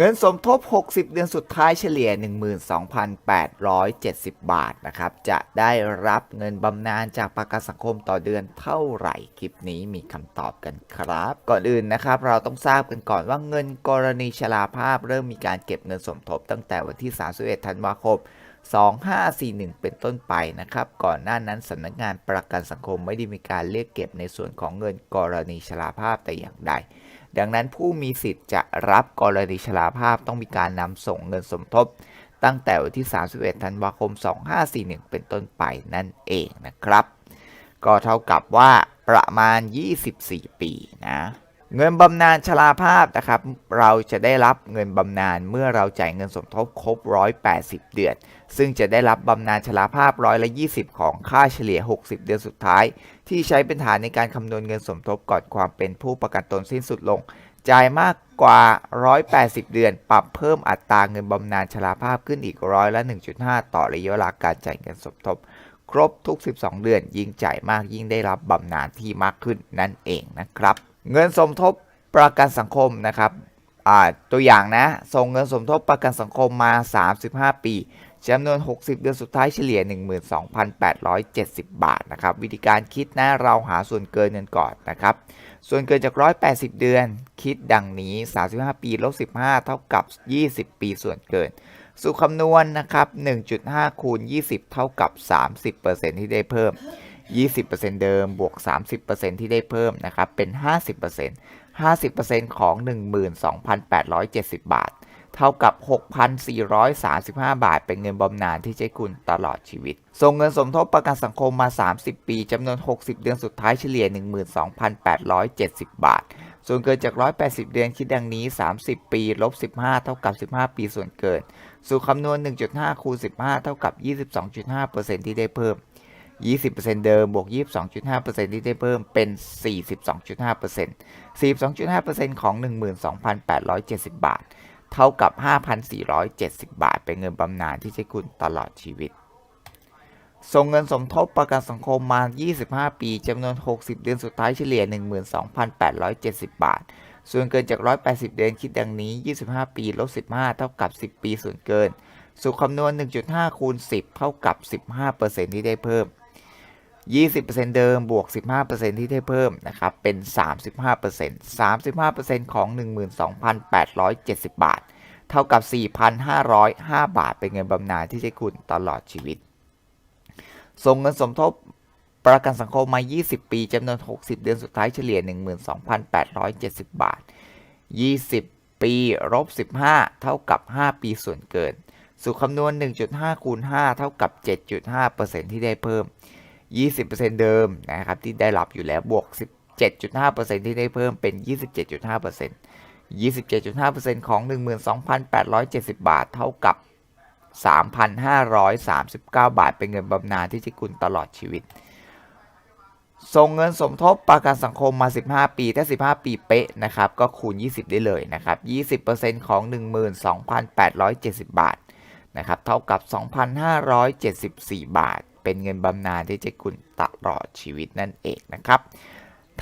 เงินสมทบ 60 เดือนสุดท้ายเฉลี่ย 12,870 บาทนะครับ จะได้รับเงินบำนาญจากประกันสังคมต่อเดือนเท่าไหร่ คลิปนี้มีคำตอบกันครับ ก่อนอื่นนะครับ เราต้องทราบกันก่อนว่าเงินกรณีชราภาพเริ่มมีการเก็บเงินสมทบตั้งแต่วันที่ 31 ธันวาคม 2541 เป็นต้นไปนะครับ ก่อนหน้านั้นสำนักงานประกันสังคมไม่ได้มีการเรียกเก็บในส่วนของเงินกรณีชราภาพแต่อย่างใด ดังนั้นผู้มีสิทธิ์จะรับกรณีชราภาพต้องมีการนำส่งเงินสมทบ ตั้งแต่วันที่ 31 ธันวาคม 2541 เป็นต้นไปนั่นเองนะครับ ก็เท่ากับว่าประมาณ 24 ปีนะ เงินบำนาญชราภาพนะครับ เราจะได้รับเงินบำนาญเมื่อเราจ่ายเงินสมทบครบ 180 เดือน ซึ่งจะได้รับบำนาญชราภาพร้อยละ20 ของค่าเฉลี่ย 60 เดือนสุดท้าย ที่ใช้เป็นฐานในการคำนวณเงินสมทบก่อนความเป็นผู้ประกันตนสิ้นสุดลง จ่ายมากกว่า 180 เดือน ปรับเพิ่มอัตราเงินบำนาญชราภาพขึ้นอีกร้อยละ 1.5 ต่อระยะเวลาการจ่ายเงินสมทบ ครบทุก 12 เดือน ยิ่งจ่ายมากยิ่งได้รับบำนาญที่มากขึ้นนั่นเองนะครับ เงินสมทบประกันสังคมนะครับตัวอย่างนะ ส่งเงินสมทบประกันสังคมมา 35 ปีจำนวน 60 เดือนสุดท้ายเฉลี่ย 12,870 บาทนะครับ วิธีการคิดนะ เราหาส่วนเกินกันก่อนนะครับ ส่วนเกินจาก 180 เดือน คิดดังนี้ 35 ปีลบ15 เท่ากับ 20 ปีส่วนเกิน สูตรคำนวณนะครับ 1.5 คูณ 20 เท่ากับ 30%ที่ได้เพิ่ม 20%เดิมบวก 30%ที่ได้เพิ่มนะครับเป็น 50% 50%ของ 12,870 บาท เท่ากับ 6,435 บาท เป็นเงินบำนาญที่ใช้คุณตลอดชีวิต ส่งเงินสมทบประกันสังคมมา 30 ปีจำนวน 60 เดือนสุดท้ายเฉลี่ย 12,870 บาท ส่วนเกินจาก 180 เดือนคิดดังนี้ 30 ปีลบ15 เท่ากับ 15 ปีส่วนเกิน สู่คำนวณ 1.5 คูณ 15 เท่ากับ 22.5%ที่ได้เพิ่ม 20%เดิมบวก 22.5%ที่ได้เพิ่มเป็น 42.5% 42.5%ของ 12,870 บาท เท่ากับ 5,470 บาท เป็นเงินบำนาญที่ใช้คุณตลอดชีวิต ส่งเงินสมทบประกันสังคมมา 25 ปีจำนวน 60 เดือนสุดท้ายเฉลี่ย 12,870 บาท ส่วนเกินจาก 180 เดือนคิดดังนี้ 25 ปีลบ15 เท่ากับ 10 ปีส่วนเกินสุคำนวณ 1.5 คูณ 10 เท่ากับ 15%ที่ได้เพิ่ม 20%เดิมบวก 15%ที่ได้เพิ่มนะครับ เป็น 35% 35%ของ 12,870 บาท เท่ากับ 4,505 บาท เป็นเงินบำนาญที่ใช้คุณตลอดชีวิต ส่งเงินสมทบประกันสังคมมา 20 ปีจำนวน 60 เดือนสุดท้ายเฉลี่ย 12,870 บาท 20 ปี ลบ 15 เท่ากับ 5 ปีส่วนเกินสุคำนวณ 1.5 คูณ 5 เท่ากับ 7.5%ที่ได้เพิ่ม 20%เดิมนะครับที่ได้รับอยู่แล้วบวก 17.5%ที่ได้เพิ่มเป็น 27.5% 27.5%ของ 12,870 บาท เท่ากับ 3,539 บาท เป็นเงินบำนาญที่จะคุณตลอดชีวิต ส่งเงินสมทบประกันสังคมมา 15 ปี ถ้า 15 ปีเป๊ะนะครับ ก็คูณ 20 ได้เลยนะครับ 20%ของ 12,870 บาทนะครับ เท่ากับ 2,574 บาท เป็นเงินบำนาญที่จะคุณตลอดชีวิตนั่นเองนะครับ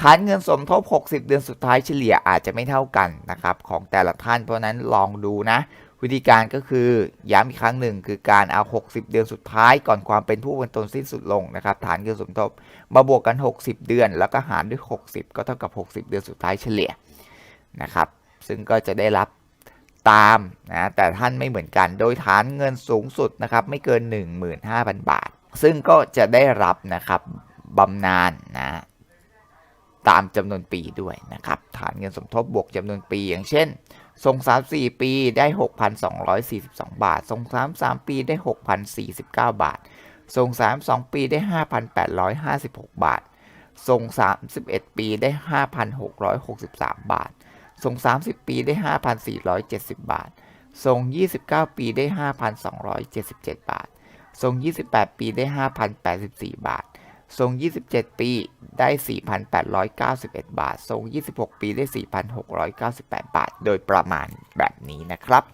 ฐานเงินสมทบ 60 เดือนสุดท้ายเฉลี่ยอาจจะไม่เท่ากันนะครับของแต่ละท่านเพราะนั้นลองดูนะ วิธีการก็คือย้ำอีกครั้งหนึ่งคือการเอา 60 เดือนสุดท้ายก่อนความเป็นผู้เป็นตนสิ้นสุดลงนะครับฐานเงินสมทบมาบวกกัน 60 เดือน แล้วก็หารด้วย 60 ก็เท่ากับ 60 เดือนสุดท้ายเฉลี่ยนะครับซึ่งก็จะได้รับตามนะแต่ท่านไม่เหมือนกัน โดยฐานเงินสูงสุดนะครับไม่เกิน 15,000 บาท ซึ่งก็จะได้รับนะครับบำนาญนนะตามจำนวนปีด้วยนะครับฐานเงินสมทบบวกจำนวนปี อย่างเช่นส่ง3 4 ปีได้ 6,242 บาทส่ง3 3 ปีได้ 6,049 บาทส่ง3 2 ปีได้ 5,856 บาทส่ง31 ปีได้ 5,663 บาทส่ง30 ปีได้ 5,470 บาทส่ง29 ปีได้ 5,277 บาท ส่ง28 ปีได้ 5,084 บาทส่ง27 ปีได้ 4,891 บาทส่ง26 ปีได้ 4,698 บาท โดยประมาณแบบนี้นะครับ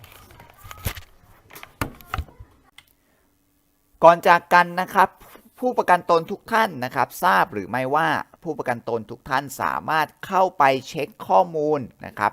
ก่อนจากกันนะครับ ผู้ประกันตนทุกท่านนะครับ ทราบหรือไม่ว่าผู้ประกันตนทุกท่านสามารถเข้าไปเช็คข้อมูลนะครับ